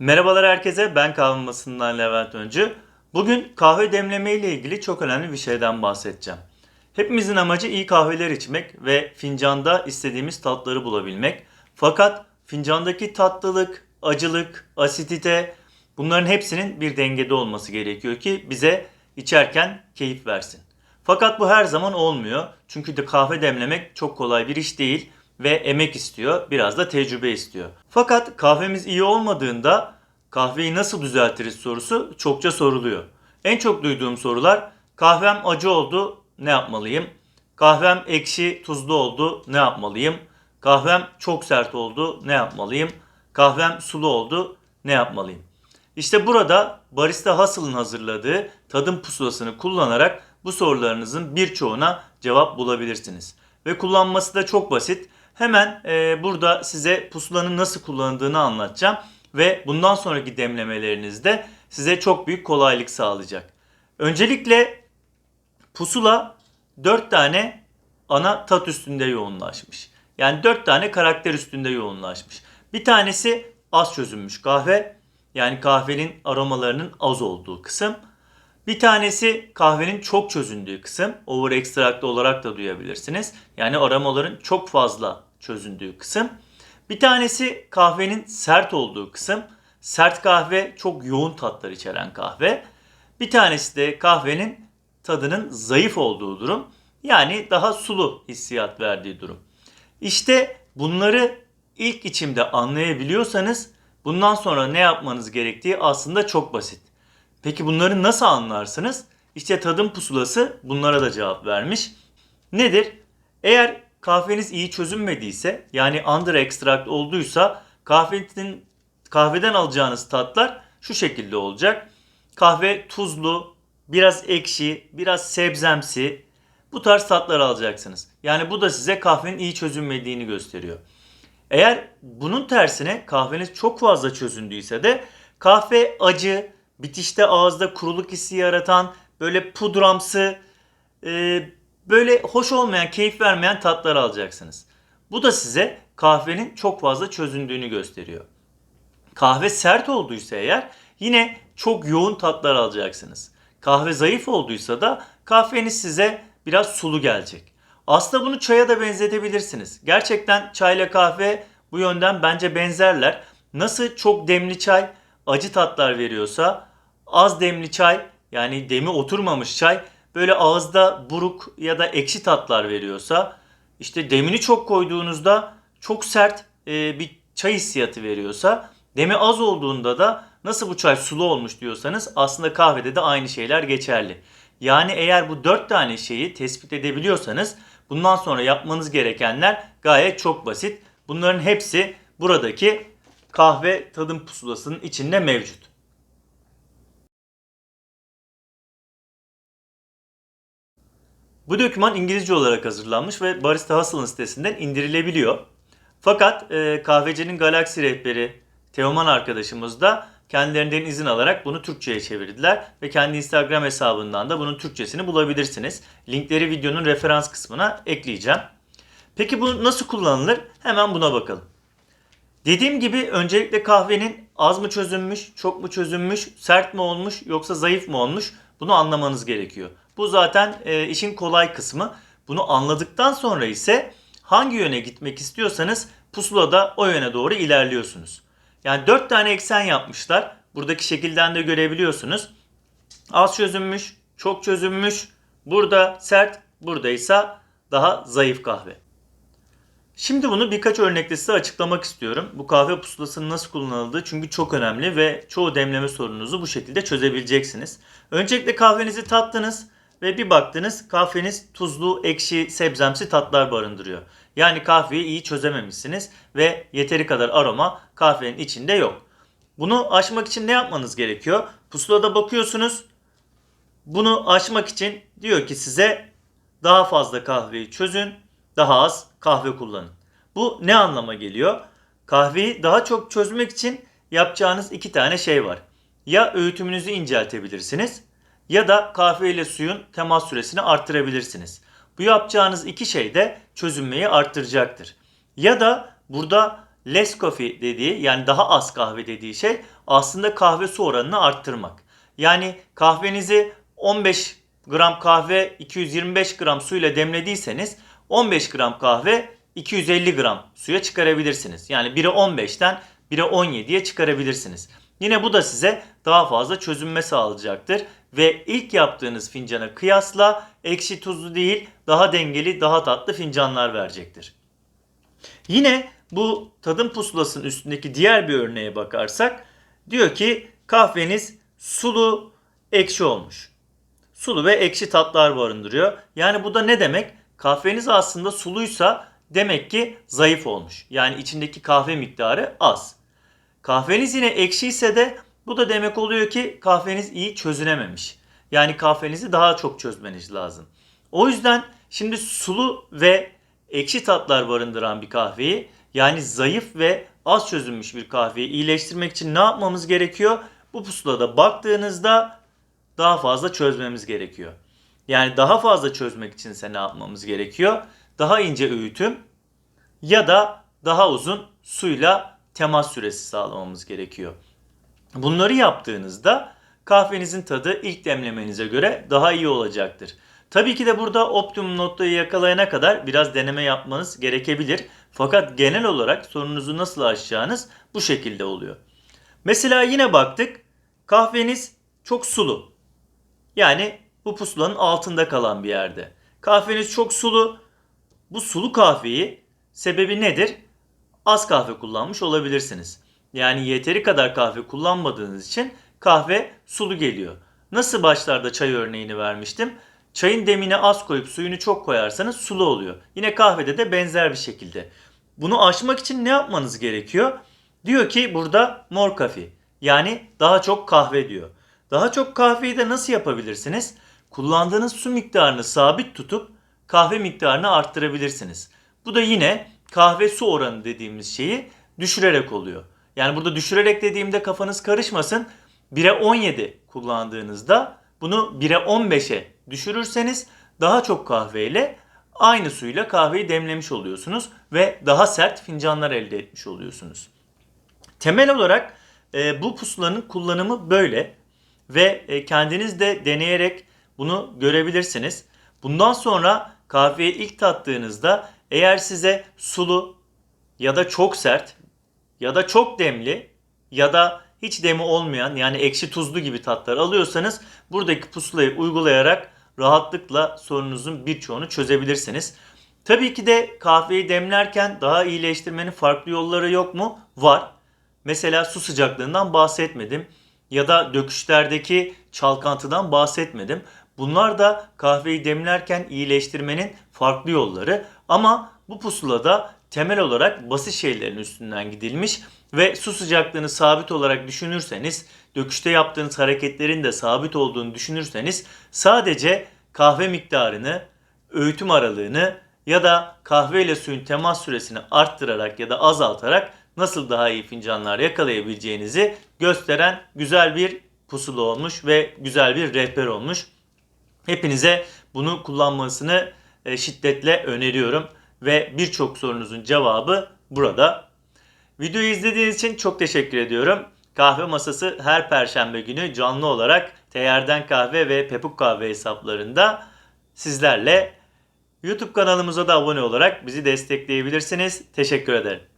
Merhabalar herkese, ben kahve masasından Levent Öncü. Bugün kahve demleme ile ilgili çok önemli bir şeyden bahsedeceğim. Hepimizin amacı iyi kahveler içmek ve fincanda istediğimiz tatları bulabilmek. Fakat fincandaki tatlılık, acılık, asidite bunların hepsinin bir dengede olması gerekiyor ki bize içerken keyif versin. Fakat bu her zaman olmuyor. Çünkü de kahve demlemek çok kolay bir iş değil ve emek istiyor, biraz da tecrübe istiyor. Fakat kahvemiz iyi olmadığında kahveyi nasıl düzeltiriz sorusu çokça soruluyor. En çok duyduğum sorular kahvem acı oldu, ne yapmalıyım? Kahvem ekşi, tuzlu oldu, ne yapmalıyım? Kahvem çok sert oldu, ne yapmalıyım? Kahvem sulu oldu, ne yapmalıyım? İşte burada Barista Hustle'ın hazırladığı tadım pusulasını kullanarak bu sorularınızın birçoğuna cevap bulabilirsiniz. Ve kullanması da çok basit. Hemen e, burada size pusulanın nasıl kullanıldığını anlatacağım ve bundan sonraki demlemelerinizde size çok büyük kolaylık sağlayacak. Öncelikle pusula 4 tane ana tat üstünde yoğunlaşmış. Yani 4 tane karakter üstünde yoğunlaşmış. Bir tanesi az çözünmüş kahve. Yani kahvenin aromalarının az olduğu kısım. Bir tanesi kahvenin çok çözündüğü kısım. Over extract olarak da duyabilirsiniz. Yani aromaların çok fazla çözündüğü kısım. Bir tanesi kahvenin sert olduğu kısım. Sert kahve çok yoğun tatlar içeren kahve. Bir tanesi de kahvenin tadının zayıf olduğu durum. Yani daha sulu hissiyat verdiği durum. İşte bunları ilk içimde anlayabiliyorsanız bundan sonra ne yapmanız gerektiği aslında çok basit. Peki bunları nasıl anlarsınız? İşte tadım pusulası bunlara da cevap vermiş. Nedir? Eğer kahveniz iyi çözünmediyse yani under extract olduysa kahvenin kahveden alacağınız tatlar şu şekilde olacak. Kahve tuzlu, biraz ekşi, biraz sebzemsi bu tarz tatlar alacaksınız. Yani bu da size kahvenin iyi çözünmediğini gösteriyor. Eğer bunun tersine kahveniz çok fazla çözündüyse de kahve acı, bitişte ağızda kuruluk hissi yaratan, böyle pudramsı, e, böyle hoş olmayan, keyif vermeyen tatlar alacaksınız. Bu da size kahvenin çok fazla çözündüğünü gösteriyor. Kahve sert olduysa eğer yine çok yoğun tatlar alacaksınız. Kahve zayıf olduysa da kahveniz size biraz sulu gelecek. Aslında bunu çaya da benzetebilirsiniz. Gerçekten çayla kahve bu yönden bence benzerler. Nasıl çok demli çay acı tatlar veriyorsa az demli çay yani demi oturmamış çay böyle ağızda buruk ya da ekşi tatlar veriyorsa işte demini çok koyduğunuzda çok sert e, bir çay hissiyatı veriyorsa demi az olduğunda da nasıl bu çay sulu olmuş diyorsanız aslında kahvede de aynı şeyler geçerli. Yani eğer bu dört tane şeyi tespit edebiliyorsanız bundan sonra yapmanız gerekenler gayet çok basit. Bunların hepsi buradaki kahve tadım pusulasının içinde mevcut. Bu doküman İngilizce olarak hazırlanmış ve Barista Hustle'ın sitesinden indirilebiliyor. Fakat e, kahvecinin Galaxy rehberi Teoman arkadaşımız da kendilerinden izin alarak bunu Türkçe'ye çevirdiler ve kendi Instagram hesabından da bunun Türkçesini bulabilirsiniz. Linkleri videonun referans kısmına ekleyeceğim. Peki bu nasıl kullanılır? Hemen buna bakalım. Dediğim gibi öncelikle kahvenin az mı çözünmüş, çok mu çözünmüş, sert mi olmuş yoksa zayıf mı olmuş bunu anlamanız gerekiyor. Bu zaten e, işin kolay kısmı. Bunu anladıktan sonra ise hangi yöne gitmek istiyorsanız pusulada o yöne doğru ilerliyorsunuz. Yani 4 tane eksen yapmışlar. Buradaki şekilden de görebiliyorsunuz. Az çözünmüş, çok çözünmüş, burada sert, burada ise daha zayıf kahve. Şimdi bunu birkaç örnekle size açıklamak istiyorum. Bu kahve pusulasının nasıl kullanıldığı çünkü çok önemli ve çoğu demleme sorununuzu bu şekilde çözebileceksiniz. Öncelikle kahvenizi tattınız ve bir baktınız kahveniz tuzlu, ekşi, sebzemsi tatlar barındırıyor. Yani kahveyi iyi çözememişsiniz ve yeteri kadar aroma kahvenin içinde yok. Bunu aşmak için ne yapmanız gerekiyor? Pusulada bakıyorsunuz. Bunu aşmak için diyor ki size daha fazla kahveyi çözün, daha az kahve kullanın. Bu ne anlama geliyor? Kahveyi daha çok çözmek için yapacağınız iki tane şey var. Ya öğütümünüzü inceltebilirsiniz ya da kahve ile suyun temas süresini arttırabilirsiniz. Bu yapacağınız iki şey de çözünmeyi arttıracaktır. Ya da burada less coffee dediği yani daha az kahve dediği şey aslında kahve su oranını arttırmak. Yani kahvenizi 15 gram kahve 225 gram suyla demlediyseniz 15 gram kahve 250 gram suya çıkarabilirsiniz. Yani 1'e 15'ten 1'e 17'ye çıkarabilirsiniz. Yine bu da size daha fazla çözünme sağlayacaktır. Ve ilk yaptığınız fincana kıyasla ekşi tuzlu değil daha dengeli daha tatlı fincanlar verecektir. Yine bu tadım pusulasının üstündeki diğer bir örneğe bakarsak diyor ki kahveniz sulu ekşi olmuş. Sulu ve ekşi tatlar barındırıyor. Yani bu da ne demek? Kahveniz aslında suluysa demek ki zayıf olmuş. Yani içindeki kahve miktarı az. Kahveniz yine ekşi ise de bu da demek oluyor ki kahveniz iyi çözünememiş. Yani kahvenizi daha çok çözmeniz lazım. O yüzden şimdi sulu ve ekşi tatlar barındıran bir kahveyi yani zayıf ve az çözülmüş bir kahveyi iyileştirmek için ne yapmamız gerekiyor? Bu pusulada baktığınızda daha fazla çözmemiz gerekiyor. Yani daha fazla çözmek içinse ne yapmamız gerekiyor? Daha ince öğütüm ya da daha uzun suyla temas süresi sağlamamız gerekiyor. Bunları yaptığınızda kahvenizin tadı ilk demlemenize göre daha iyi olacaktır. Tabii ki de burada optimum noktayı yakalayana kadar biraz deneme yapmanız gerekebilir. Fakat genel olarak sorunuzu nasıl aşacağınız bu şekilde oluyor. Mesela yine baktık. Kahveniz çok sulu. Yani bu pusulanın altında kalan bir yerde. Kahveniz çok sulu. Bu sulu kahveyi sebebi nedir? Az kahve kullanmış olabilirsiniz. Yani yeteri kadar kahve kullanmadığınız için kahve sulu geliyor. Nasıl başlarda çay örneğini vermiştim? Çayın demini az koyup suyunu çok koyarsanız sulu oluyor. Yine kahvede de benzer bir şekilde. Bunu aşmak için ne yapmanız gerekiyor? Diyor ki burada more coffee. Yani daha çok kahve diyor. Daha çok kahveyi de nasıl yapabilirsiniz? Kullandığınız su miktarını sabit tutup kahve miktarını arttırabilirsiniz. Bu da yine kahve su oranı dediğimiz şeyi düşürerek oluyor. Yani burada düşürerek dediğimde kafanız karışmasın. 1'e 17 kullandığınızda bunu 1'e 15'e düşürürseniz daha çok kahveyle aynı suyla kahveyi demlemiş oluyorsunuz ve daha sert fincanlar elde etmiş oluyorsunuz. Temel olarak e, bu pusulanın kullanımı böyle ve e, kendiniz de deneyerek bunu görebilirsiniz. Bundan sonra kahveyi ilk tattığınızda eğer size sulu ya da çok sert ya da çok demli ya da hiç demi olmayan yani ekşi tuzlu gibi tatlar alıyorsanız buradaki pusulayı uygulayarak rahatlıkla sorununuzun birçoğunu çözebilirsiniz. Tabii ki de kahveyi demlerken daha iyileştirmenin farklı yolları yok mu? Var. Mesela su sıcaklığından bahsetmedim ya da döküşlerdeki çalkantıdan bahsetmedim. Bunlar da kahveyi demlerken iyileştirmenin farklı yolları ama bu pusulada temel olarak basit şeylerin üstünden gidilmiş ve su sıcaklığını sabit olarak düşünürseniz, döküşte yaptığınız hareketlerin de sabit olduğunu düşünürseniz sadece kahve miktarını, öğütüm aralığını ya da kahve ile suyun temas süresini arttırarak ya da azaltarak nasıl daha iyi fincanlar yakalayabileceğinizi gösteren güzel bir pusula olmuş ve güzel bir rehber olmuş. Hepinize bunu kullanmasını e, şiddetle öneriyorum ve birçok sorunuzun cevabı burada. Videoyu izlediğiniz için çok teşekkür ediyorum. Kahve Masası her perşembe günü canlı olarak Teyerden Kahve ve Pepuk Kahve hesaplarında sizlerle YouTube kanalımıza da abone olarak bizi destekleyebilirsiniz. Teşekkür ederim.